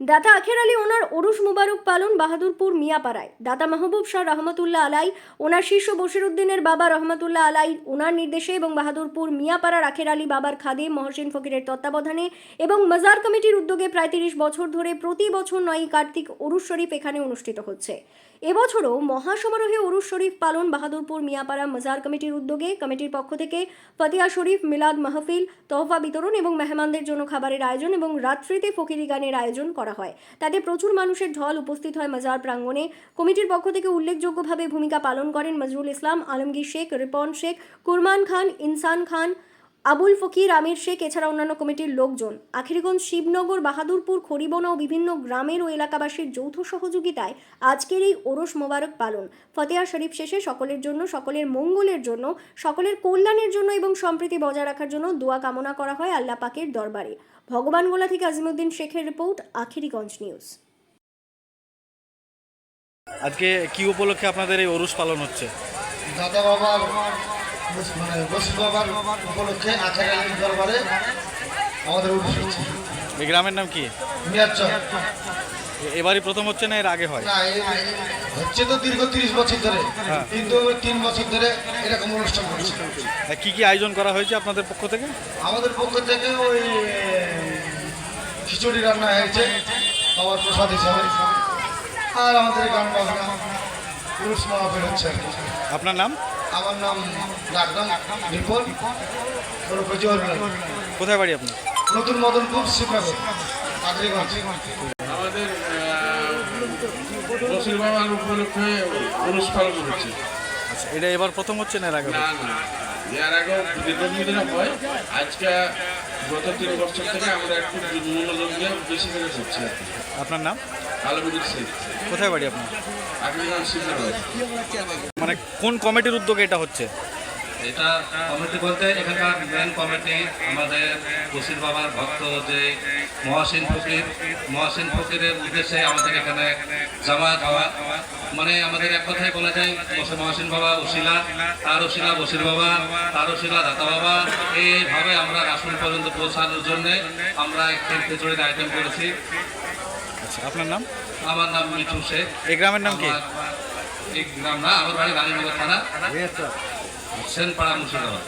দাতা আখের আলী ওনার ওরুস মুবারক পালন বাহাদুরপুর মিয়াপাড়ায়। দাতা মাহবুব শাহ রহমতুল্লাহ আলাই, ওনার শিষ্য বশিরুদ্দিনের বাবা রহমতুল্লাহ আলাই, ওনার নির্দেশে এবং বাহাদুরপুর মিয়াপাড়ার আখের আলী বাবার খাদেম মহসিন ফকিরের তত্ত্বাবধানে এবং মাজার কমিটির উদ্যোগে প্রায় তিরিশ বছর ধরে প্রতি বছর নয় কার্তিক ওরুস শরীফ এখানে অনুষ্ঠিত হচ্ছে। এবছরও মহাসমারোহে উরুস শরীফ পালন বাহাদুরপুর মিয়াপাড়া মাজার কমিটির উদ্যোগে কমিটির পক্ষ থেকে ফতিয়া শরীফ, মিলাদ মাহফিল, তোহফা বিতরণ এবং মেহমানদের জন্য খাবারের আয়োজন এবং রাত্রিতে ফকিরি গানের আয়োজন করা হয়। তাতে প্রচুর মানুষের ঢল উপস্থিত হয় মাজার প্রাঙ্গণে। কমিটির পক্ষ থেকে উল্লেখযোগ্যভাবে ভূমিকা পালন করেন মজরুল ইসলাম, আলমগীর শেখ, রিপন শেখ, কুরমান খান, ইনসান খান আবুল ফকির আমির শেখ এছাড়া অন্যান্য কমিটির লোকজন। আখিরিগঞ্জ শিবনগর বাহাদুরপুর খড়িবনা ও বিভিন্ন গ্রামের ও এলাকাবাসীর যৌথ সহযোগিতায় আজকের এই ওরস মোবারক পালন। ফতেহা শরীফ শেষে সকলের জন্য সকলের মঙ্গলের জন্য সকলের কল্যাণের জন্য এবং সম্প্রীতি বজায় রাখার জন্য দোয়া কামনা করা হয় আল্লাহ পাকের দরবারে। ভগবানগোলা থেকে আজিমুদ্দিন শেখের রিপোর্ট আখিরিগঞ্জ নিউজ। আজকে কি উপলক্ষে আপনাদের এই অরুষ পালন হচ্ছে? দাদা বস- মানে বসির বাবার উপলক্ষে আখের আলীর দরবারে আমাদের এই গ্রামের নাম কি? এবারই প্রথম হচ্ছে না এর আগে হয়? না হচ্ছে তো দীর্ঘ তিরিশ বছর ধরে। হ্যাঁ। কিন্তু তিন বছর ধরে এরকম অনুষ্ঠান করছে কি কি আয়োজন করা হয়েছে আপনাদের পক্ষ থেকে? আমাদের পক্ষ থেকে ওই খিচুড়ি রান্না হয়েছে বাবার প্রসাদ হিসাবে। আর আমাদের গান বাজনা। পুরুষ হচ্ছে আপনার নাম? আমার নাম ডাকনাম রিপন কোথায় বাড়ি আপনার? নতুন মদনপুর খুব আগ্রিগঞ্জ আমাদের বসির বাবার উপলক্ষে অনুষ্ঠান পালন হচ্ছে। আচ্ছা এটা এবার প্রথম হচ্ছে না এর আগে না না এর আগেও দীর্ঘদিন হয়। আজকে গত তিন বছর থেকে আমরা একটু মনোযোগ দিয়ে বেশি করে করছি আপনার নাম? আলমগীর শেখ। কোথায় বাড়ি আপনার? মানে কোন কমিটির উদ্যোগে এটা হচ্ছে? এটা কমিটি বলতে এখানকার মেন কমিটি, আমাদের বসির বাবার ভক্ত যে মহাসিন ফকির, মহাসিন ফকিরের উদ্দেশ্যে আমাদের এখানে জামায়াত হওয়া। মানে আমাদের এক কথায় বলা যায় মহাসিন বাবা উশিলা, তার উশিলা বসির বাবা, তার উশিলা দাতা বাবা। এইভাবে আমরা রাসুল পর্যন্ত পৌঁছানোর জন্য আমরা একটি খিচুড়ির আইটেম করেছি। আচ্ছা আপনার নাম? আমার নাম মিঠু শেখ। এই গ্রামের নাম কি? এই গ্রাম না আমার বাড়ি রানীনগর থানা সেনপাড়া মুর্শিদাবাদ।